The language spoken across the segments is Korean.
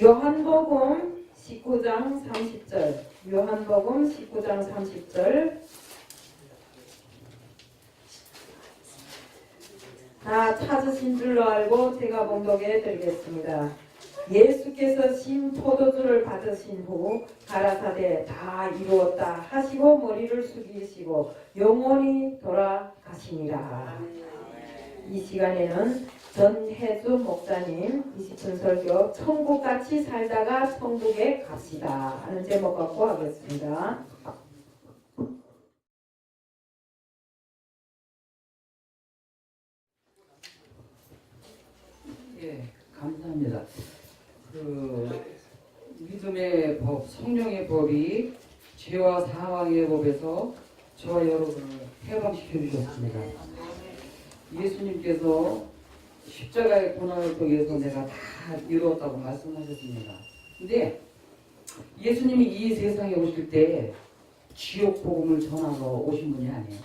요한복음 19장 30절. 요한복음 19장 30절. 다 찾으신 줄로 알고 제가 봉독해 드리겠습니다. 예수께서 신 포도주를 받으신 후 가라사대 다 이루었다 하시고 머리를 숙이시고 영원히 돌아가시니라. 이 시간에는 전혜주 목사님 20분 설교 천국같이 살다가 천국에 갑시다 하는 제목 갖고 하겠습니다. 예, 감사합니다. 그 믿음의 법, 성령의 법이 죄와 사망의 법에서 저와 여러분을 해방시켜 주셨습니다. 예수님께서 십자가의 고난을 통해서 내가 다 이루었다고 말씀하셨습니다. 근데 예수님이 이 세상에 오실 때 지옥 복음을 전하러 오신 분이 아니에요.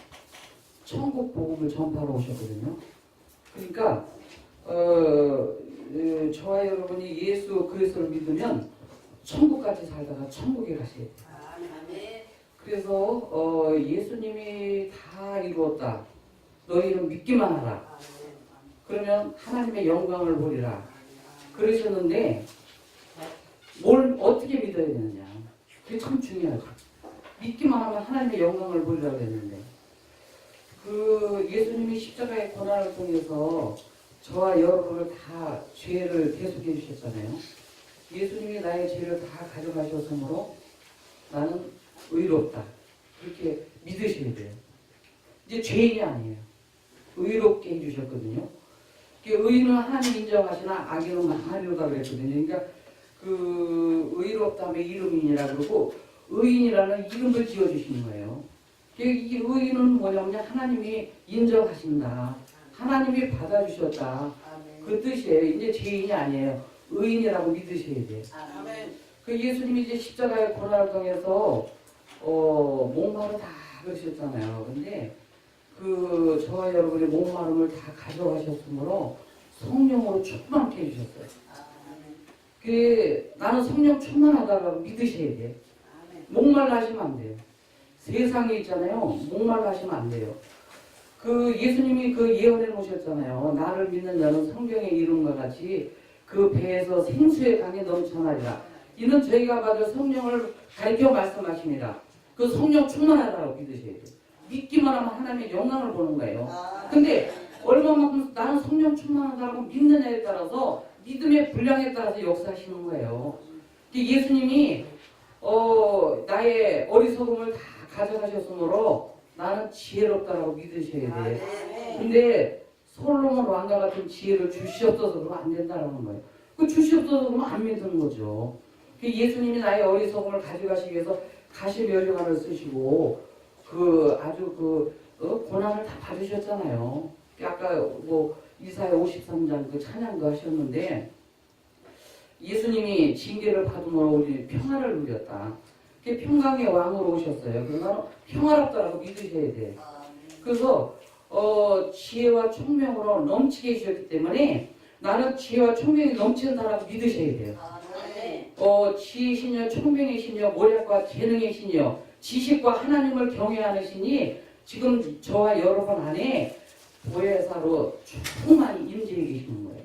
천국 복음을 전파로 오셨거든요. 그러니까 어, 에, 저와 여러분이 예수 그리스도를 믿으면 천국같이 살다가 천국에 돼요. 그래서 어, 예수님이 다 이루었다. 너희는 믿기만 하라. 그러면 하나님의 영광을 보리라. 그러셨는데 뭘 어떻게 믿어야 되느냐. 그게 참 중요하죠. 믿기만 하면 하나님의 영광을 보리라 그랬는데 그 예수님이 십자가의 고난을 통해서 저와 여러분을 다 죄를 대속해 주셨잖아요. 예수님이 나의 죄를 다 가져가셨으므로 나는 의롭다. 그렇게 믿으셔야 돼요. 이제 죄인이 아니에요. 의롭게 해주셨거든요. 그 의는 하나님 인정하시나 악인은 망하리로다 그랬거든요. 그러니까 그 의롭다면 이름이니라 그러고 의인이라는 이름을 지어주시는 거예요. 그이 의인은 뭐냐면 하나님이 인정하신다. 하나님이 받아주셨다. 그 뜻이에요. 이제 죄인이 아니에요. 의인이라고 믿으셔야 돼요. 그 예수님이 이제 십자가의 고난을 통해서 어, 목마르다 그러셨잖아요. 근데 그 저와 여러분의 목마름을 다 가져가셨으므로 성령으로 충만케 해주셨어요. 그 나는 성령 충만하다고 믿으셔야 돼요. 목말라 하시면 안 돼요. 세상에 있잖아요. 목말라 하시면 안 돼요. 그 예수님이 그 예언해 놓으셨잖아요. 나를 믿는 자는 성경의 이름과 같이 그 배에서 생수의 강에 넘쳐나리라. 이는 저희가 받을 성령을 가르쳐 말씀하십니다. 그 성령 충만하다고 믿으셔야 돼요. 믿기만 하면 하나님의 영광을 보는 거예요. 근데 얼마만큼 나는 성령 충만하다고 믿느냐에 따라서 믿음의 분량에 따라서 역사하시는 거예요. 그 예수님이 어, 나의 어리석음을 다 가져가셨으므로 나는 지혜롭다라고 믿으셔야 돼. 근데 솔로몬 왕과 같은 지혜를 주시옵소서 그러면 안 된다는 거예요. 그 주시옵소서 그러면 안 믿는 거죠. 그 예수님이 나의 어리석음을 가져가시기 위해서 가시면류관을 쓰시고 그 아주 그 어? 고난을 다 받으셨잖아요. 아까 뭐 이사야 53장 그 찬양도 하셨는데 예수님이 징계를 받음으로 우리 평화를 누렸다. 그 평강의 왕으로 오셨어요. 그러나 평화롭다라고 믿으셔야 돼. 그래서 어, 지혜와 총명으로 넘치게 해주셨기 때문에 나는 지혜와 총명이 넘친다라고 믿으셔야 돼요. 어, 지혜시며 총명이시며 모략과 재능의 신이여 지식과 하나님을 경외하는 신이 지금 저와 여러분 안에 보혜사로 충만히 임재해 계시는 거예요.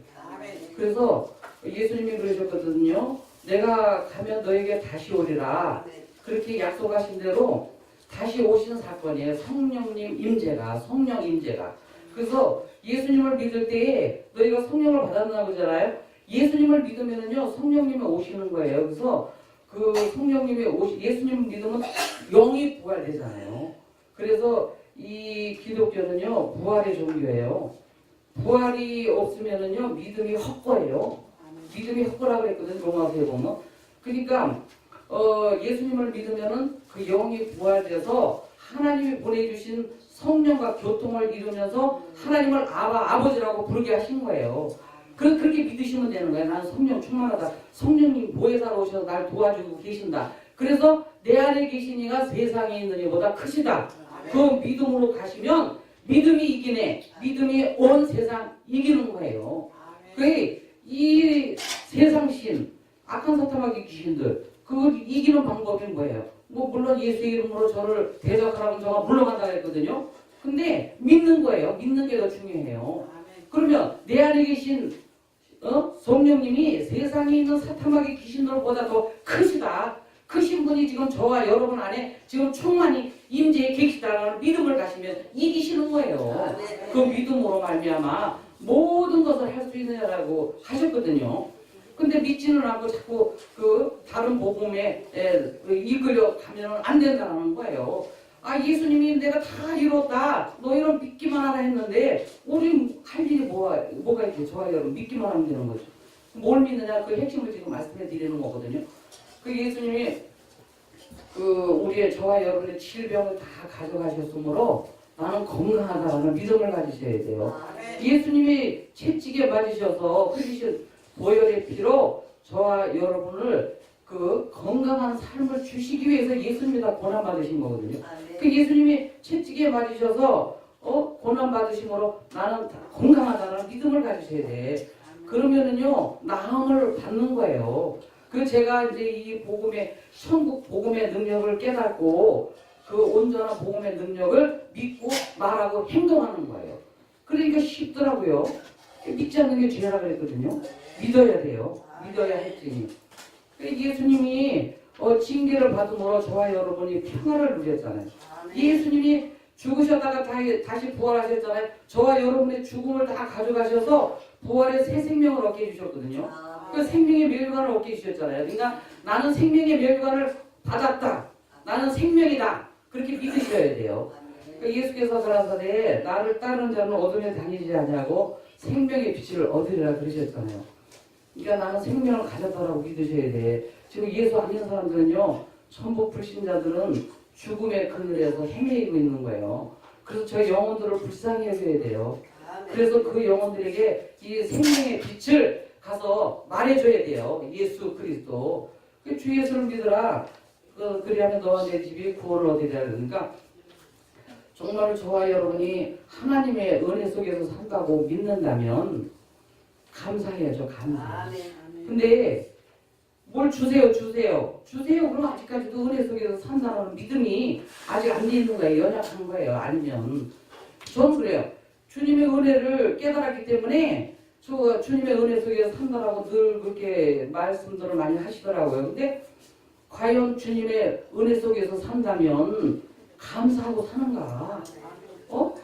그래서 예수님이 그러셨거든요. 내가 가면 너에게 다시 오리라. 그렇게 약속하신 대로 다시 오시는 사건이에요. 성령님 임재가, 성령 임재가. 그래서 예수님을 믿을 때에 너희가 성령을 받았나 보잖아요. 예수님을 믿으면은요, 성령님이 오시는 거예요. 그래서 그 성령님이 오시, 예수님을 믿으면 영이 부활되잖아요. 그래서 이 기독교는요, 부활의 종교예요. 부활이 없으면은요, 믿음이 헛거예요. 믿음이 헛거라고 그랬거든, 로마서에 보면. 그러니까, 어, 예수님을 믿으면은 그 영이 부활돼서 하나님이 보내주신 성령과 교통을 이루면서 하나님을 아바, 아버지라고 부르게 하신 거예요. 그, 그렇게 믿으시면 되는 거예요. 나는 성령 충만하다. 성령님 보혜사로 오셔서 날 도와주고 계신다. 그래서 내 안에 계신 이가 세상에 있는 이보다 크시다. 그 믿음으로 가시면 믿음이 이기네. 믿음이 온 세상 이기는 거예요. 그이 세상 신, 악한 사탄마귀 귀신들 그걸 이기는 방법이 뭐예요? 뭐 물론 예수 이름으로 저를 대적하라고 저가 물러간다 했거든요. 근데 믿는 거예요. 믿는 게 더 중요해요. 그러면 내 안에 계신 어? 성령님이 세상에 있는 사탄마귀 귀신들보다 더 크시다. 크신 분이 지금 저와 여러분 안에 지금 충만히 임재에 계시다라는 믿음을 가시면 이기시는 거예요. 그 믿음으로 말미암아 모든 것을 할 수 있느냐라고 하셨거든요. 근데 믿지는 않고 자꾸 그 다른 복음에 에, 이끌려 가면은 안 된다는 거예요. 아 예수님이 내가 다 이뤘다. 너희는 믿기만 하라 했는데 우리 할 일이 뭐가 뭐가 있게 저와 여러분 믿기만 하면 되는 거죠. 뭘 믿느냐 그 핵심을 지금 말씀해 드리는 거거든요. 그 예수님이 그 우리의 저와 여러분의 질병을 다 가져가셨으므로 나는 건강하다라는 믿음을 가지셔야 돼요. 예수님이 채찍에 맞으셔서 흘리신 보혈의 피로 저와 여러분을 그 건강한 삶을 주시기 위해서 예수님이 다 고난 받으신 거거든요. 그 예수님이 채찍에 맞으셔서 어 고난 받으심으로 나는 다 건강하다는 믿음을 가지셔야 돼. 그러면은요 나음을 받는 거예요. 그 제가 이제 이 복음의 천국 복음의 능력을 깨닫고 그 온전한 복음의 능력을 믿고 말하고 행동하는 거예요. 그러니까 쉽더라고요. 믿지 않는 게 죄라 그랬거든요. 믿어야 돼요. 믿어야 했지. 그 예수님이 어, 징계를 받음으로 저와 여러분이 평화를 누렸잖아요. 예수님이 죽으셨다가 다- 다시 부활하셨잖아요. 저와 여러분의 죽음을 다 가져가셔서 부활의 새 생명을 얻게 해주셨거든요. 그 생명의 멸관을 얻게 해주셨잖아요. 그러니까 나는 생명의 멸관을 받았다. 나는 생명이다. 그렇게 믿으셔야 돼요. 그 예수께서 가라사대 나를 따르는 자는 어둠에 다니지 아니하고 생명의 빛을 얻으리라 그러셨잖아요. 그러니까 나는 생명을 가졌다라고 믿으셔야 돼. 지금 예수 안 믿는 사람들은요, 천부 불신자들은 죽음의 그늘에서 헤매이고 있는 거예요. 그래서 저 영혼들을 불쌍히 여겨야 돼요. 그래서 그 영혼들에게 이 생명의 빛을 가서 말해줘야 돼요. 예수 그리스도. 그 주 예수를 믿으라. 그, 그리하면 너와 내 집이 구원을 얻으리라. 그러니까 정말 저와 여러분이 하나님의 은혜 속에서 산다고 믿는다면 감사해야죠. 감사. 근데 뭘 주세요, 주세요, 주세요. 그럼 아직까지도 은혜 속에서 산다는 믿음이 아직 안돼 있는 거예요. 연약한 거예요. 아니면 저는 그래요. 주님의 은혜를 깨달았기 때문에 저 주님의 은혜 속에서 산다라고 늘 그렇게 말씀들을 많이 하시더라고요. 근데 과연 주님의 은혜 속에서 산다면 감사하고 사는가? 어?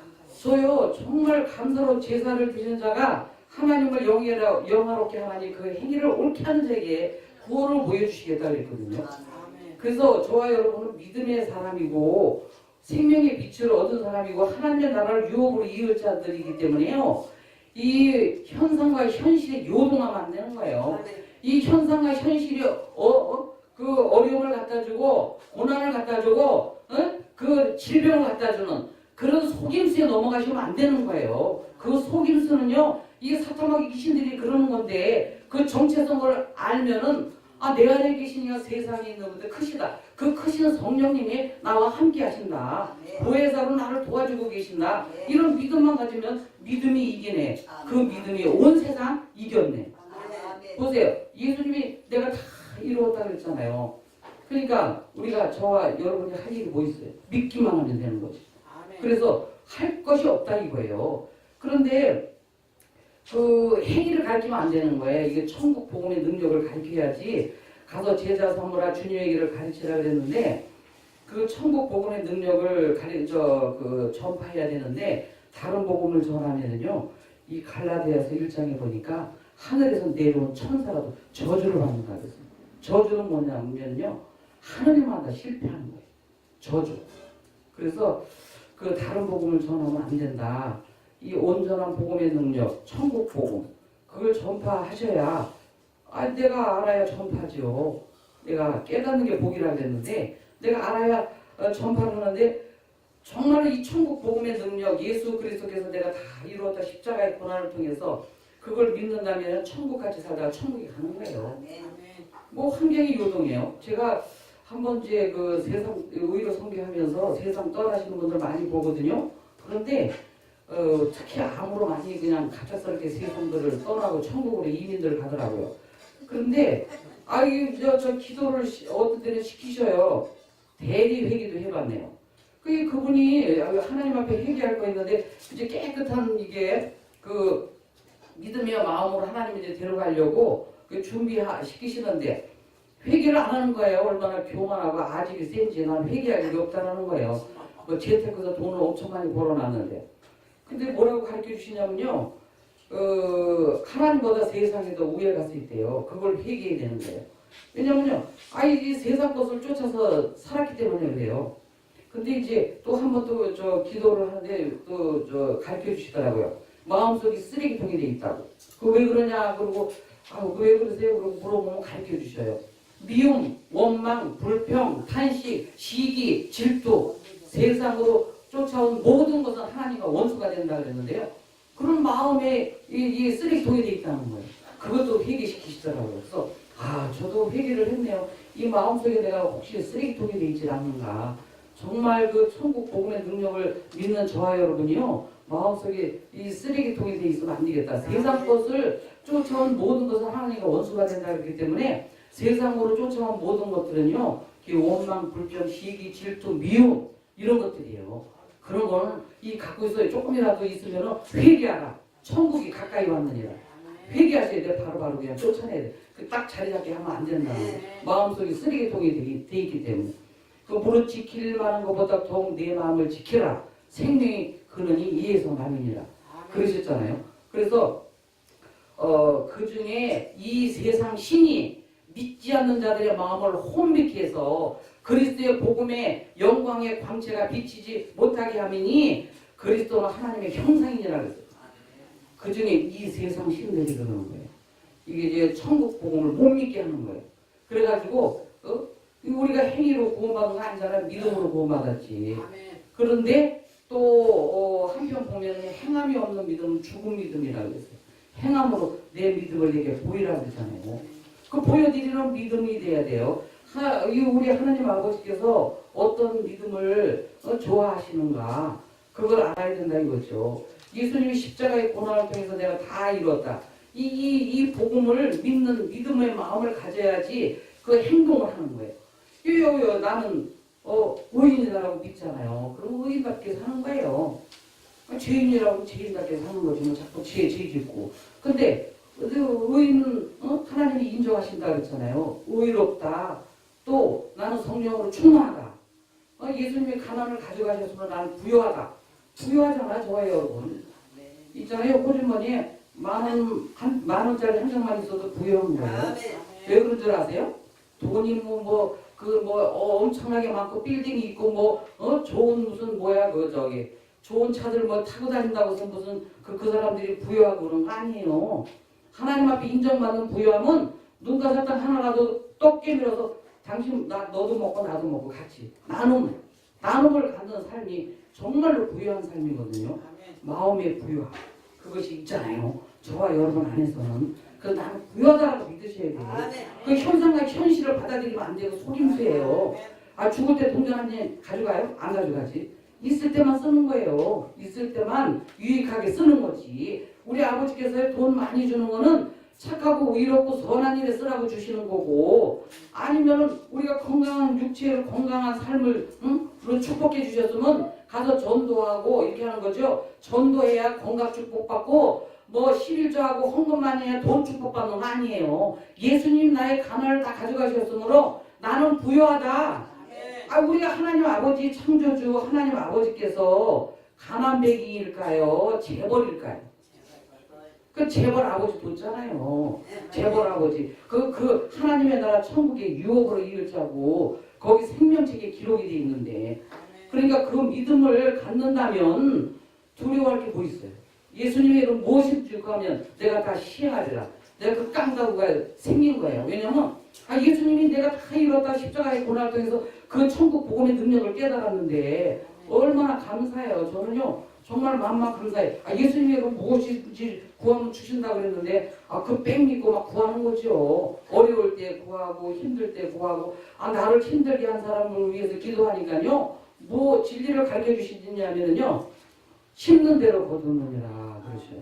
저요 정말 감사로 제사를 드리는 자가 하나님을 영예라, 영화롭게 하나니 그 행위를 옳게 하는 자에게 구원을 보여주시겠다 그랬거든요. 그래서 저와 여러분은 믿음의 사람이고 생명의 빛을 얻은 사람이고 하나님의 나라를 유업으로 이을 자들이기 때문에요. 이 현상과 현실이 요동하면 안 되는 거예요. 이 현상과 현실이 어, 어? 그 어려움을 갖다 주고 고난을 갖다 주고 어? 그 질병을 갖다 주는 그런 속임수에 넘어가시면 안 되는 거예요. 그 속임수는요. 이게 사탄마귀 귀신들이 그러는 건데 그 정체성을 알면은 아 내 안에 계시니가 세상에 있는 분들 크시다. 그 크신 성령님이 나와 함께 하신다. 보혜사로 나를 도와주고 계신다. 이런 믿음만 가지면 믿음이 이기네. 그 믿음이 온 세상 이겼네. 보세요. 예수님이 내가 다 이루었다 그랬잖아요. 그러니까 우리가 저와 여러분이 할 일이 뭐 있어요? 믿기만 하면 되는 거지. 그래서 할 것이 없다 이거예요. 그런데 그 행위를 가르치면 안 되는 거예요. 이게 천국 복음의 능력을 가르쳐야지 가서 제자 선물아 주님의 길을 가르치라 그랬는데 그 천국 복음의 능력을 가르쳐 그 전파해야 되는데 다른 복음을 전하면은요 이 갈라디아서 1장에 보니까 하늘에서 내려온 천사라도 저주를 받는다 그랬어요. 저주는 뭐냐면요 하늘이마다 실패하는 거예요. 저주. 그래서 그 다른 복음을 전하면 안 된다. 이 온전한 복음의 능력, 천국 복음, 그걸 전파하셔야, 아, 내가 알아야 전파죠. 내가 깨닫는 게 복이라 그랬는데, 내가 알아야 어, 전파를 하는데, 정말로 이 천국 복음의 능력, 예수 그리스도께서 내가 다 이루었다 십자가의 고난을 통해서 그걸 믿는다면 천국같이 살다가 천국에 가는 거예요. 뭐 환경이 요동해요. 제가 한번 이제 그 세상 의로 선교하면서 세상 떠나시는 분들 많이 보거든요. 그런데 어, 특히 암으로 많이 그냥 갑작스럽게 세상들을 떠나고 천국으로 이민들 가더라고요. 그런데 아이 저 저 기도를 시- 어떤 때는 시키셔요. 대리 회개도 해봤네요. 그게 그분이 하나님 앞에 회개할 거 있는데 이제 깨끗한 이게 그 믿음의 마음으로 하나님 이제 데려가려고 그 준비하 시키시는데 회개를 안 하는 거예요. 얼마나 교만하고 아직이 센지 난 회개할 일이 없다는 거예요. 뭐 재테크에서 돈을 엄청 많이 벌어놨는데 근데 뭐라고 가르쳐 주시냐면요. 어, 하나님보다 세상에 더 우에 갔을 있대요. 그걸 회개해야 되는 거예요. 왜냐면요. 아이 이 세상 것을 쫓아서 살았기 때문에 그래요. 근데 이제 또 한 번 또 저 기도를 하는데 또 저 가르쳐 주시더라고요. 마음속이 쓰레기통이 돼 있다고. 그 왜 그러냐 그러고 아 왜 그러세요? 그러고 물어보면 가르쳐 주셔요. 미움, 원망, 불평, 탄식, 시기, 질투, 세상으로 쫓아온 모든 것은 하나님과 원수가 된다 그랬는데요. 그런 마음에 이, 이 쓰레기통이 돼 있다는 거예요. 그것도 회개시키시더라고요. 그래서 아 저도 회개를 했네요. 이 마음속에 내가 혹시 쓰레기통이 돼 있지 않는가. 정말 그 천국 복음의 능력을 믿는 저와 여러분이요. 마음속에 이 쓰레기통이 돼 있으면 안 되겠다. 세상 것을 쫓아온 모든 것은 하나님과 원수가 된다 그렇기 때문에 세상으로 쫓아온 모든 것들은요. 이 원망, 불평, 시기, 질투, 미움 이런 것들이에요. 그런 거는 이 갖고 있어요. 조금이라도 있으면 회개하라. 천국이 가까이 왔느니라. 회개하셔야 돼. 바로바로 그냥 쫓아내야 돼. 그 딱 자리 잡게 하면 안 된다. 마음속에 쓰레기통이 돼, 돼 있기 때문에. 그 무릇 지킬 만한 것보다 더욱 내 마음을 지키라. 생명이 그러니 이에서 남이니라. 그러셨잖아요. 그래서 어, 그 중에 이 세상 신이 믿지 않는 자들의 마음을 혼미케 해서 그리스도의 복음의 영광의 광채가 비치지 못하게 하미니 그리스도는 하나님의 형상이니라 그랬어요. 그 중에 이 세상 신들이 그러는 거예요. 이게 이제 천국 복음을 못 믿게 하는 거예요. 그래가지고 어? 우리가 행위로 구원받은 거 아니잖아요. 믿음으로 구원받았지. 그런데 또 어, 한편 보면 행함이 없는 믿음은 죽은 믿음이라 그랬어요. 행함으로 내 믿음을 내게 보이라 그랬잖아요. 그 보여드리는 믿음이 돼야 돼요. 하, 이 우리 하나님 아버지께서 어떤 믿음을 어, 좋아하시는가 그걸 알아야 된다 이거죠. 예수님이 십자가의 고난을 통해서 내가 다 이뤘다. 이, 이, 이 복음을 믿는 믿음의 마음을 가져야지 그 행동을 하는 거예요. 요요요 나는 어, 의인이라고 믿잖아요. 그럼 의인답게 사는 거예요. 죄인이라고 죄인답게 사는 거지 뭐 자꾸 죄, 죄 짓고. 근데 그 의인은 어? 하나님이 인정하신다 그랬잖아요. 의롭다. 또 나는 성령으로 충만하다. 어, 예수님이 가난을 가져가셨으면 나는 부여하다. 부여하잖아 저와 여러분. 있잖아요 호주머니에 만 원 한 만 원짜리 한 장만 있어도 부여한 거예요. 왜 그런 줄 아세요? 돈이 뭐그뭐 엄청나게 많고 빌딩이 있고 뭐 어 좋은 무슨 뭐야 그 저기 좋은 차들 뭐 타고 다닌다고 해서 무슨 그, 그 사람들이 부여하고 그런 거 아니에요. 하나님 앞에 인정받는 부여함은 눈 가서 딱 하나라도 떡 깨밀어서 당신 나 너도 먹고 나도 먹고 같이 나눔 나눔을 갖는 삶이 정말로 부유한 삶이거든요. 마음의 부유함 그것이 있잖아요. 저와 여러분 안에서는 그 나는 부유하다고 믿으셔야 돼요. 그 현상과 현실을 받아들이면 안 되고 속임수예요. 아 죽을 때 동전 한 장 가져가요? 안 가져가지. 있을 때만 쓰는 거예요. 있을 때만 유익하게 쓰는 거지. 우리 아버지께서 돈 많이 주는 거는 착하고 의롭고 선한 일에 쓰라고 주시는 거고 아니면은 우리가 건강한 육체를 건강한 삶을 응? 그런 축복해 주셨으면 가서 전도하고 이렇게 하는 거죠. 전도해야 건강 축복받고 뭐 11조하고 헌금만 해야 돈 축복받는 거 아니에요. 예수님 나의 가난을 다 가져가셨으므로 나는 부여하다. 아 우리가 하나님 아버지 창조주 하나님 아버지께서 가난뱅이일까요? 재벌일까요? 그 재벌 아버지 뒀잖아요. 재벌 아버지 그 그 하나님의 나라 천국의 유업으로 이을 자고 거기 생명책에 기록이 돼 있는데 그러니까 그 믿음을 갖는다면 두려워할 게 뭐 있어요? 예수님의 이름 무엇을 줄까 하면 내가 다 시행하리라. 내가 그 깡다구가 생긴 거예요. 왜냐면 아 예수님이 내가 다 이뤘다 십자가의 고난을 통해서 그 천국 복음의 능력을 깨달았는데 얼마나 감사해요. 저는요 정말 마음만 감사해. 아 예수님이 그 무엇인지 구하면 주신다 그랬는데 아 그뺑 믿고 막 구하는 거죠. 어려울 때 구하고 힘들 때 구하고 아 나를 힘들게 한 사람을 위해서 기도하니까요. 뭐 진리를 가르쳐 주시냐면은요 심는 대로 거두느니라 그러셔요.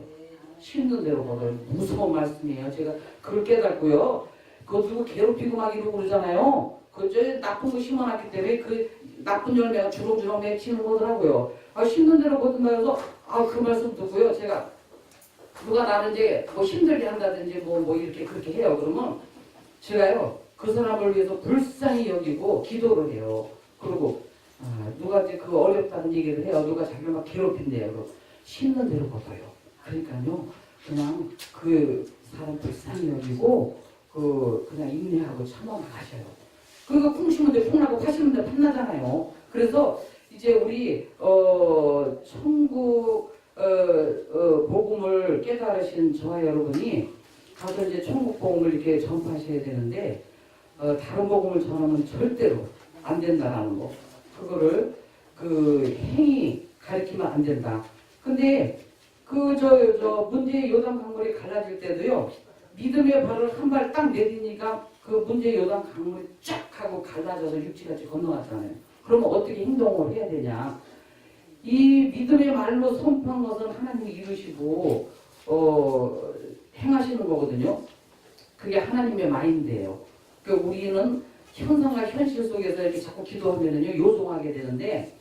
심는 대로 거둬요. 무서운 말씀이에요. 제가 그걸 깨닫고요. 그거 누구 괴롭히고 막 이러고 그러잖아요. 그저 나쁜 거 심어놨기 때문에 그 나쁜 열매가 주렁주렁 맺히는 거더라고요. 아 심는 대로 거둔다 해서 아 그 말씀 듣고요. 제가 누가 나를 이제 뭐 힘들게 한다든지 뭐 뭐 이렇게 그렇게 해요. 그러면 제가요 그 사람을 위해서 불쌍히 여기고 기도를 해요. 그리고 아, 누가 이제 그 어렵다는 얘기를 해요. 누가 자기를 막 괴롭힌대요. 그 심는 대로 걷어요. 그러니까요 그냥 그 사람 불쌍히 여기고 그 그냥 인내하고 참아 가셔요. 그러니까 콩 심는데 콩나고 파 심는데 팥나잖아요. 그래서 이제 우리 어 천국 어, 어, 복음을 깨달으신 저와 여러분이 가서 이제 천국 복음을 이렇게 전파하셔야 되는데 어, 다른 복음을 전하면 절대로 안 된다라는 거. 그거를 그 행위 가리키면 안 된다. 근데 그저저 문제 요단 강물이 갈라질 때도요 믿음의 발을 한 발 딱 내디니까 그 문제 요단 강물이 쫙 하고 갈라져서 육지같이 건너갔잖아요. 그러면 어떻게 행동을 해야 되냐? 이 믿음의 말로 선포한 것은 하나님이 이루시고 어, 행하시는 거거든요. 그게 하나님의 마인드예요. 그 우리는 현상과 현실 속에서 이렇게 자꾸 기도하면은요 요동하게 되는데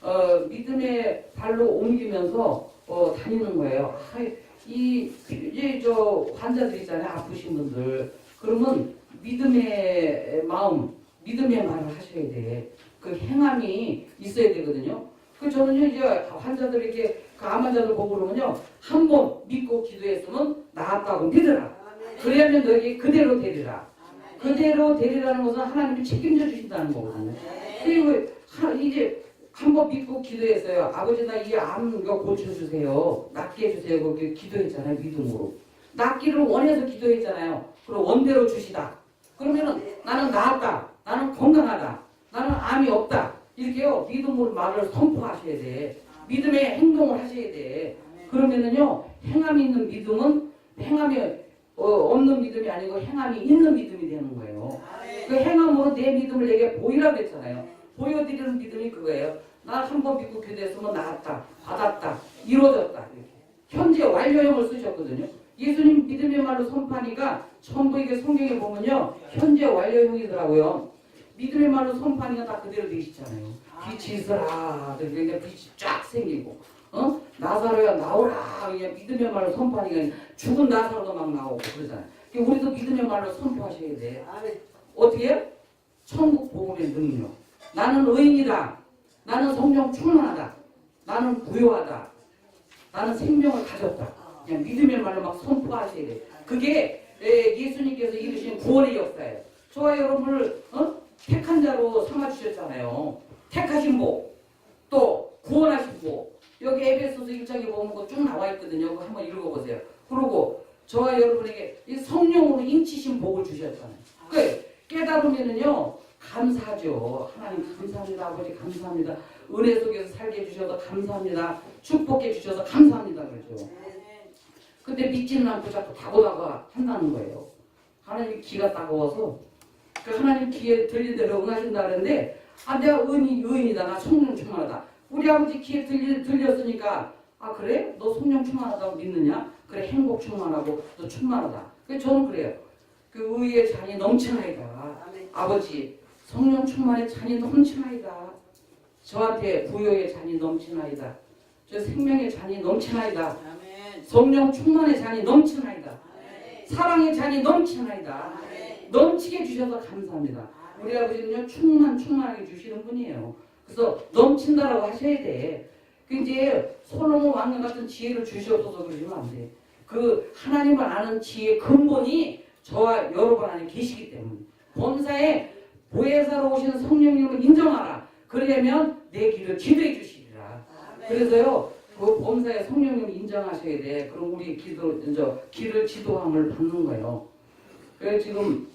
어, 믿음의 발로 옮기면서 어, 다니는 거예요. 아, 이 이제 저 환자들 있잖아요 아프신 분들 그러면 믿음의 마음, 믿음의 말을 하셔야 돼. 그 행함이 있어야 되거든요. 그 저는요 이제 환자들에게 그 암 환자들 보고 그러면요 한 번 믿고 기도했으면 나았다고 믿으라. 그래야면 너에게 그대로 되리라. 그대로 되리라는 것은 하나님이 책임져 주신다는 거거든요. 그리고 하- 이제 한 번 믿고 기도했어요. 아버지 나 이 암 고쳐주세요. 낫게 해주세요. 그렇게 기도했잖아요. 믿음으로. 낫기를 원해서 기도했잖아요. 그럼 원대로 주시다. 그러면은 나는 나았다. 나는 건강하다. 나는 암이 없다. 이렇게요. 믿음으로 말을 선포하셔야 돼. 믿음의 행동을 하셔야 돼. 그러면은요. 행함이 있는 믿음은 행함이 어, 없는 믿음이 아니고 행함이 있는 믿음이 되는 거예요. 그 행함으로 내 믿음을 내게 보이라 그랬잖아요. 보여드리는 믿음이 그거예요. 나 한 번 믿고 기도했으면 나았다, 받았다, 이루어졌다. 이렇게. 현재 완료형을 쓰셨거든요. 예수님 믿음의 말로 선파니까 전부 이게 성경에 보면요. 현재 완료형이더라고요. 믿음의 말로 선파니까 다 그대로 되시잖아요. 빛이 있어라. 그러니까 빛이 쫙 생기고. 어? 나사로야 나오라. 그냥 믿음의 말로 선파니까 죽은 나사로도 막 나오고 그러잖아요. 그러니까 우리도 믿음의 말로 선포하셔야 돼. 어떻게? 해요? 천국 복음의 능력. 나는 의인이다. 나는 성령 충만하다. 나는 부유하다. 나는 생명을 가졌다. 그냥 믿음의 말로 막 선포하셔야 돼. 그게 예, 예수님께서 이루신 구원의 역사예요. 저와 여러분을 어? 택한 자로 삼아주셨잖아요. 택하신 복, 또 구원하신 복. 여기 에베소서 1장에 보면 그거 쭉 나와 있거든요. 그거 한번 읽어보세요. 그리고 저와 여러분에게 이 성령으로 인치신 복을 주셨잖아요. 그 깨달으면은요 감사하죠. 하나님 감사합니다. 아버지 감사합니다. 은혜 속에서 살게 해주셔서 감사합니다. 축복해 주셔서 감사합니다. 그러죠. 근데 믿지는 않고 자꾸 다고다가 한다는 거예요. 하나님 기가 따가워서 그 하나님 귀에 들린 대로 응하신다 그러는데 아 내가 의인, 의인이다. 나 성령 충만하다. 우리 아버지 귀에 들리, 들렸으니까 아 그래? 너 성령 충만하다고 믿느냐? 그래 행복 충만하고 너 충만하다. 그 저는 그래요. 그 의의 잔이 넘치나이다. 아버지 성령 충만의 잔이 넘치나이다. 저한테 부여의 잔이 넘치나이다. 저 생명의 잔이 넘치나이다. 성령 충만의 잔이 넘치나이다. 사랑의 잔이 넘치나이다. 넘치게 주셔서 감사합니다. 우리 아버지는요 충만 충만하게 주시는 분이에요. 그래서 넘친다라고 하셔야 돼. 그 이제 솔로몬 왕과 같은 지혜를 주시옵소서 그러시면 안 돼. 그 하나님을 아는 지혜의 근본이 저와 여러분 안에 계시기 때문에 범사에 보혜사로 오신 성령님을 인정하라. 그러려면 내 길을 지도해 주시리라. 그래서요 그 범사에 성령님을 인정하셔야 돼. 그럼 우리 기도 저 길을 지도함을 받는 거예요. 그래서 지금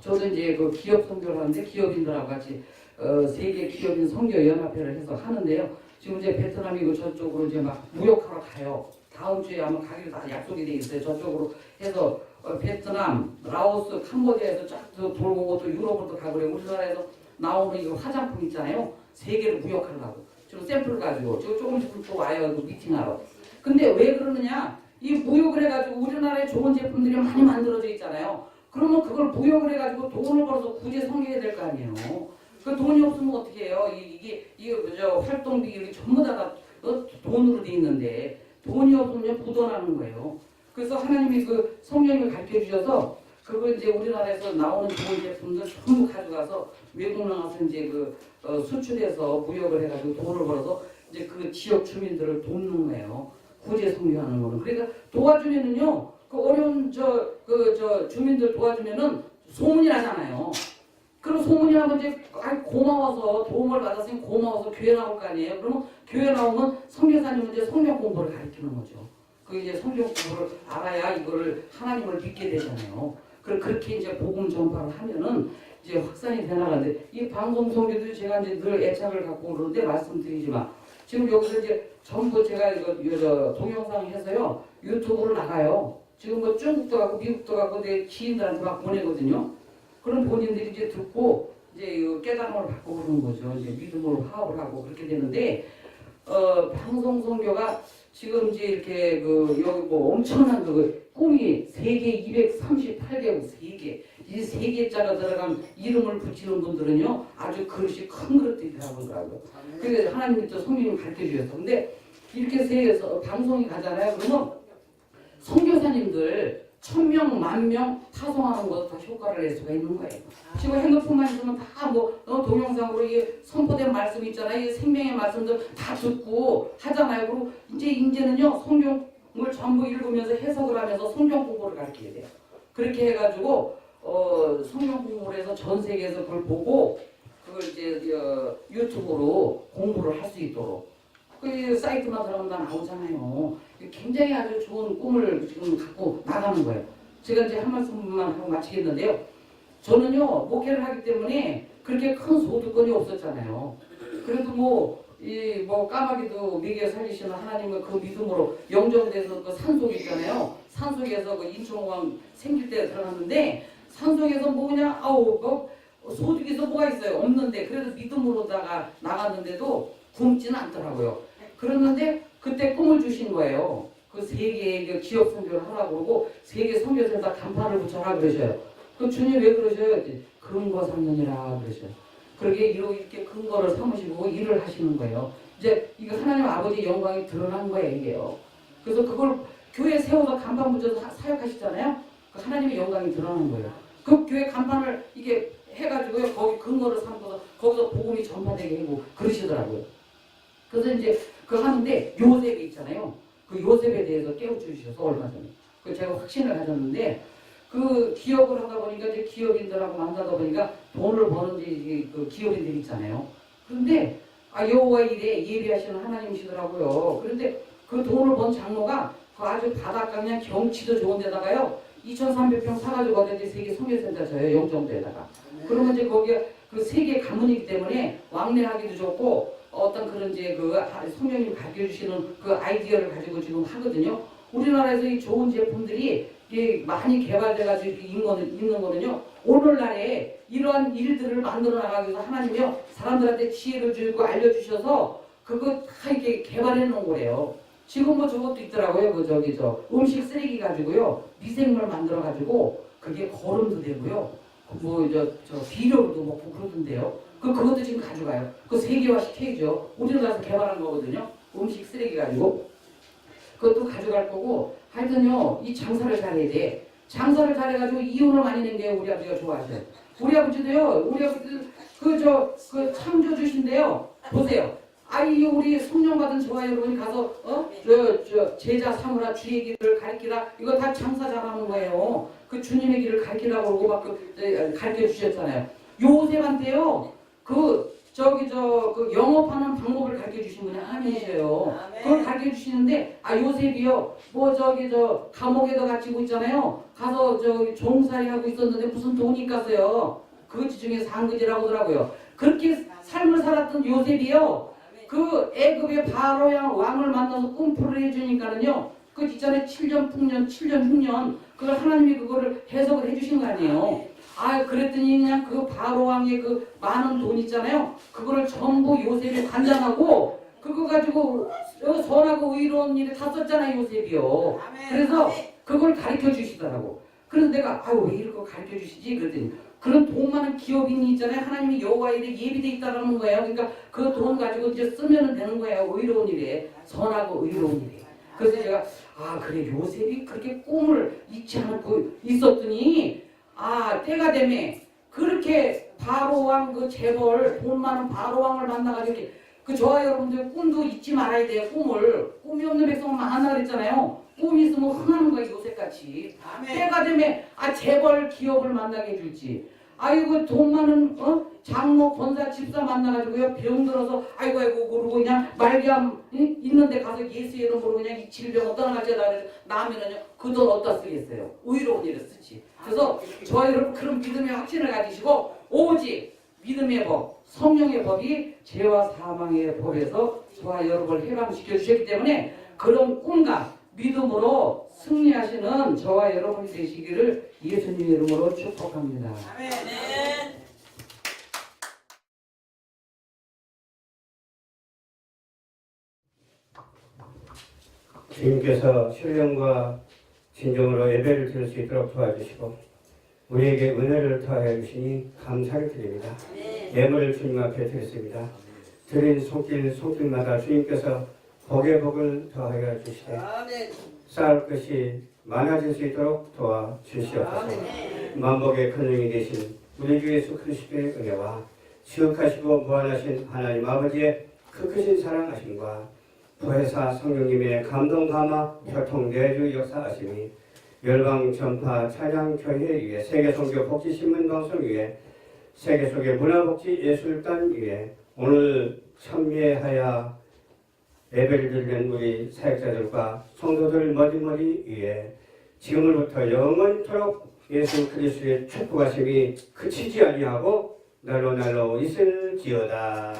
저도 이제 그 기업 선교를 하는데 기업인들하고 같이 어, 세계 기업인 선교 연합회를 해서 하는데요. 지금 이제 베트남이고 저쪽으로 이제 막 무역하러 가요. 다음 주에 아마 가기로 다 약속이 돼 있어요. 저쪽으로 해서 어, 베트남, 라오스, 캄보디아에서 쫙또 돌고 또 유럽으로 가고 그래요. 우리나라에서 나오는 이 화장품 있잖아요. 세계를 무역하려고. 지금 샘플 가지고 지금 조금씩 또 와요. 그 미팅하러. 근데 왜 그러느냐? 이 무역을 해가지고 우리나라에 좋은 제품들이 많이 만들어져 있잖아요. 그러면 그걸 무역을 해가지고 돈을 벌어서 구제 성계해야 될 거 아니에요. 그 돈이 없으면 어떻게 해요? 이- 이게 이게 저 활동비 이게 전부 다 어, 돈으로 돼 있는데 돈이 없으면 부도나는 거예요. 그래서 하나님이 그 성령을 가르쳐 주셔서 그걸 이제 우리나라에서 나오는 좋은 제품들 전부 가져가서 외국 나가서 이제 그 어, 수출해서 무역을 해가지고 돈을 벌어서 이제 그 지역 주민들을 돕는 거예요. 구제 성교하는 거는. 그러니까 도와주면은요, 그 어려운 저 그 저 주민들 도와주면은 소문이 나잖아요. 그럼 소문이 나면 이제 아 고마워서 도움을 받았으니 고마워서 교회 나올 거 아니에요. 그러면 교회 나오면 성교사님은 이제 성경 공부를 가르치는 거죠. 그 이제 성경 공부를 알아야 이거를 하나님을 믿게 되잖아요. 그 그렇게 이제 복음 전파를 하면은 이제 확산이 되나가는데 이 방송 소개도 제가 이제 늘 애착을 갖고 그러는데 말씀드리지만 지금 여기서 이제 전부 제가 이거 동영상 해서요 유튜브로 나가요. 지금 뭐 중국도 가고 미국도 가고 내 지인들한테 막 보내거든요. 그럼 본인들이 이제 듣고 이제 이 깨달음을 받고 그러는 거죠. 이제 믿음으로 화합을 하고 그렇게 되는데 어 방송 선교가 지금 이제 이렇게 그 여기 뭐 엄청난 그 꿈이 세계 238개국 세계 이 세계자가 들어간 이름을 붙이는 분들은요 아주 그릇이 큰 그릇들이라고 그러더라고요. 그게 하나님이 또 성경을 가르쳐 주셨어. 근데 이렇게 세서 방송이 가잖아요. 그러면 선교사님들 천명 만명 타송하는 것도 다 효과를 낼 수가 있는 거예요. 지금 핸드폰만 있으면 다뭐 어, 동영상으로 이게 선포된 말씀 있잖아요. 이 생명의 말씀들 다 듣고 하잖아요. 그리고 이제 이제는요 성경을 전부 읽으면서 해석을 하면서 성경 공부를 가르쳐야 돼요. 그렇게 해가지고 어, 성경 공부를 해서 전 세계에서 그걸 보고 그걸 이제 어, 유튜브로 공부를 할 수 있도록 그 사이트만 들어가면 다 나오잖아요. 굉장히 아주 좋은 꿈을 지금 갖고 나가는 거예요. 제가 이제 한 말씀만 하고 마치겠는데요. 저는요 목회를 하기 때문에 그렇게 큰 소득권이 없었잖아요. 그래도 뭐 이 뭐 까마귀도 미개 살리시는 하나님의 그 믿음으로 영정돼서 그 산속 있잖아요. 산속에서 그 인천공항 생길 때 들어갔는데 산속에서 뭐 그냥 아우 뭐 소득에서 뭐가 있어요 없는데 그래도 믿음으로다가 나갔는데도 굶지는 않더라고요. 그랬는데 그때 꿈을 주신 거예요. 그 세계의 그 지역 선교를 하라고 그러고 세계 선교사에다 간판을 붙여라 그러셔요. 그 주님 왜 그러셔요? 근거 삼년이라 그러셔요. 이로 이렇게 근거를 삼으시고 일을 하시는 거예요. 이제 이거 하나님 아버지 영광이 드러난 거예요 이게요. 그래서 그걸 교회 세워서 간판 붙여서 사- 사역하시잖아요. 그 하나님의 영광이 드러나는 거예요. 그 교회 간판을 이게 해가지고요 거기 근거를 삼고서 거기서 복음이 전파되게 하고 그러시더라고요. 그래서 이제 그 하는데 요셉이 있잖아요. 그 요셉에 대해서 깨우쳐주셔서 얼마 전에 그 제가 확신을 가졌는데 그 기업을 하다 보니까 이제 기업인들하고 만나다 보니까 돈을 버는 그 기업인들 있잖아요. 그런데 아 여호와 일에 예비하시는 하나님이시더라고요. 그런데 그 돈을 번 장로가 그 아주 바닷가 그냥 경치도 좋은 데다가요 2,300평 사가지고 어디 세계 성교센터 져요 영종도에다가. 그러면 이제 거기에 그 세계 가문이기 때문에 왕래하기도 좋고 어떤 그런 이제 그 성령님 가르쳐 주시는 그 아이디어를 가지고 지금 하거든요. 우리나라에서 이 좋은 제품들이 많이 개발돼가지고 있는 거는, 있는 거는요. 오늘날에 이러한 일들을 만들어 나가기 위해서 하나님이요 사람들한테 지혜를 주고 알려주셔서 그거 다 이렇게 개발해 놓은 거래요. 지금 뭐 저것도 있더라고요. 그 저기 저 음식 쓰레기 가지고요 미생물 만들어 가지고 그게 거름도 되고요. 뭐저저 비료도 먹고 그러던데요. 그 그것도 지금 가져가요. 그 세계화 시켜야죠. 우리나라에서 개발한 거거든요. 음식 쓰레기 가지고 그것도 가져갈 거고 하여튼요 이 장사를 잘해야 돼. 장사를 잘해가지고 이혼을 많이 낸게요. 우리 아버지가 좋아하셔요. 우리 아버지도요. 우리 아버지 그저 그 창조 주신데요. 보세요. 아이 우리 성령 받은 저와 여러분이 가서 어저 저 제자 삼으라 주의 길을 가르치라 이거 다 장사 잘하는 거예요. 그 주님의 길을 가르치라고 그러고 막그 가르쳐 주셨잖아요. 요셉한테요. 그 저기 저 그 영업하는 방법을 가르쳐 주신 분이 하나님이세요. 그걸 가르쳐 주시는데 아 요셉이요 뭐 저기 저 감옥에도 갇히고 있잖아요. 가서 저기 종살이 하고 있었는데 무슨 돈이 있겠어요. 그 중에 상급이라고 하더라고요. 그렇게 삶을 살았던 요셉이요. 그 애굽의 바로양 왕을 만나서 꿈풀을 해주니까는요. 그 있잖아요. 7년 풍년, 7년 흉년 그걸 하나님이 그거를 해석을 해주신 거 아니에요. 아 그랬더니 그냥 그 바로 왕의 그 많은 돈 있잖아요. 그거를 전부 요셉이 관장하고 그거 가지고 어, 선하고 의로운 일에 다 썼잖아요 요셉이요. 그래서 그걸 가르쳐 주시더라고. 그래서 내가 아유 왜 이런 거 가르쳐 주시지 그랬더니 그런 돈 많은 기업인이 있잖아요. 하나님이 여호와 일에 예비돼 있다라는 거예요. 그러니까 그 돈 가지고 이제 쓰면 되는 거예요. 의로운 일에 선하고 의로운 일에. 그래서 제가 아 그래 요셉이 그렇게 꿈을 잊지 않고 있었더니 아 때가 되면 그렇게 바로왕 그 재벌 돈 많은 바로왕을 만나가지고 이렇게 그 저와 여러분들 꿈도 잊지 말아야 돼요 꿈을 꿈이 없는 백성은 많아 그랬잖아요 꿈이 있으면 흥하는 거예요 요 새같이 때가 되면 아 재벌 기업을 만나게 해줄지. 아이고 돈 많은 어? 장모 권사 집사 만나가지고요 병 들어서 아이고 아이고 그러고 그냥 말기암 응? 있는데 가서 예수 이름 모르고 그냥 이 질병 떠나가져다 나면은요 그 돈 어디다 쓰겠어요? 의로운 일에 쓰지. 그래서 저와 여러분 그런 믿음의 확신을 가지시고 오직 믿음의 법 성령의 법이 죄와 사망의 법에서 저와 여러분을 해방시켜 주셨기 때문에 그런 꿈과 믿음으로 승리하시는 저와 여러분이 되시기를 예수님의 이름으로 축복합니다. 주님께서 신령과 진정으로 예배를 드릴 수 있도록 도와주시고 우리에게 은혜를 더하여 주시니 감사를 드립니다. 예물을 주님 앞에 드렸습니다. 드린 손길 손길마다 주님께서 복의 복을 더하여 주시되 쌓을 것이 많아질 수 있도록 도와 주시옵소서. 만복의 근능이 되신 우리 주 예수 그리스도의 은혜와 지극하시고 무한하신 하나님 아버지의 그 크신 사랑하심과 부회사 성령님의 감동 감화 교통 내주 역사하심이 열방 전파 찬양 교회 위에 세계 선교 복지 신문 방송 위에 세계 속의 문화 복지 예술단 위에 오늘 참여하여 드리는 우리 사역자들과 성도들 머리머리 위에 지금으로부터 영원토록 예수 그리스도의 축복하심이 그치지 아니하고 날로 날로 있을지어다.